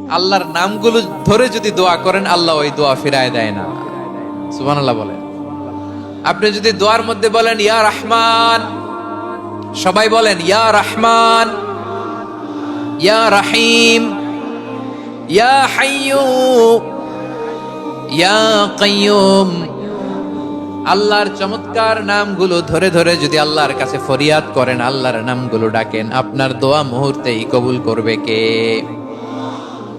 আল্লাহর নামগুলো ধরে যদি দোয়া করেন, আল্লাহ ওই দোয়া ফিরায় দেয় না। সুবান আল্লাহ বলেন। আপনি যদি দোয়ার মধ্যে বলেন, ইয়া রহমান, সবাই বলেন, ইয়া রহমান, ইয়া রাহিম, ইয়া হাইয়ু, ইয়া কাইয়ুম, আল্লাহর চমৎকার নামগুলো ধরে ধরে যদি আল্লাহর কাছে ফরিয়াদ করেন, আল্লাহর নামগুলো ডাকেন, আপনার দোয়া মুহূর্তেই কবুল করবে কে?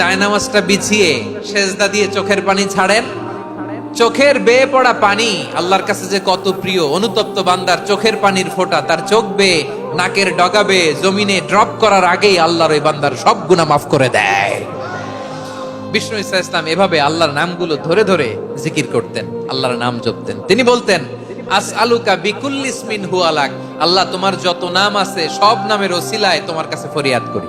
জায়নামাজটা বিছিয়ে সেজদা দিয়ে চোখের পানি ছাড়েন। চোখের বেয়ে পড়া পানি আল্লাহর কাছে যে কত প্রিয়, অনুতপ্ত বান্দার চোখের পানির ফোঁটা, তার চোখ বেয়ে, নাকের ডগাবে জমিনে ড্রপ করার আগেই আল্লাহর ওই বান্দার সব গুণা মাফ করে দেয়। বিষ্ণু ইসা ইসলাম এভাবে আল্লাহর নামগুলো ধরে ধরে জিকির করতেন, আল্লাহর নাম জপতেন। তিনি বলতেন আস আলুকা বিকুল্লিসমিন হু আলাক আল্লাহ, তোমার যত নাম আছে সব নামের ওসিলায় তোমার কাছে ফরিয়াদ করি।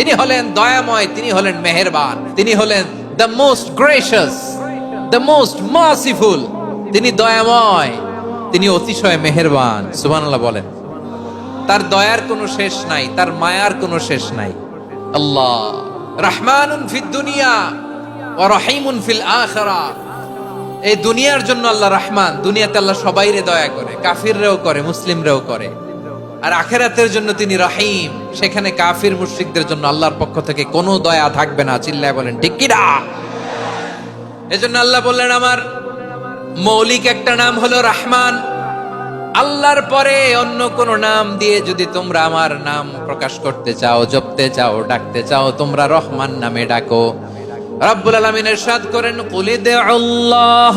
তিনি হলেন দয়াময়, তিনি হলেন মেহেরবান, তিনি হলেন the most gracious the most merciful তিনি দয়াময়, তিনি অতিশয় মেহেরবান, সুবহানাল্লাহ বলেন। তার দয়ার কোনো শেষ নাই, তার মায়ার কোনো শেষ নাই। আল্লাহ, রহমানুন ফিদ দুনিয়া ও রহিমুন ফিল আখিরা। এই দুনিয়ার জন্য আল্লাহ রহমান, দুনিয়াতে আল্লাহ সবাইরে দয়া করে, কাফিররেও করে, মুসলিমরেও করে। আর আখেরাতের জন্য তিনি রহিম। সেখানে কাফির মুশরিকদের জন্য আল্লাহর পক্ষ থেকে কোনো দয়া থাকবে না। চিল্লায় বলেন, ঠিক এজন্য আল্লাহ বললেন, আমার মৌলিক একটা নাম হলো রহমান। আল্লাহর পরে অন্য কোন নাম দিয়ে যদি তোমরা আমার নাম প্রকাশ করতে চাও, জপতে চাও, ডাকতে চাও, তোমরা রহমান নামে ডাকো। রব্বুল আলামিন ইরশাদ করেন কুলিদ আল্লাহ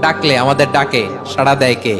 ডাকলে আমাদের ডাকে সাড়া দেয় কে?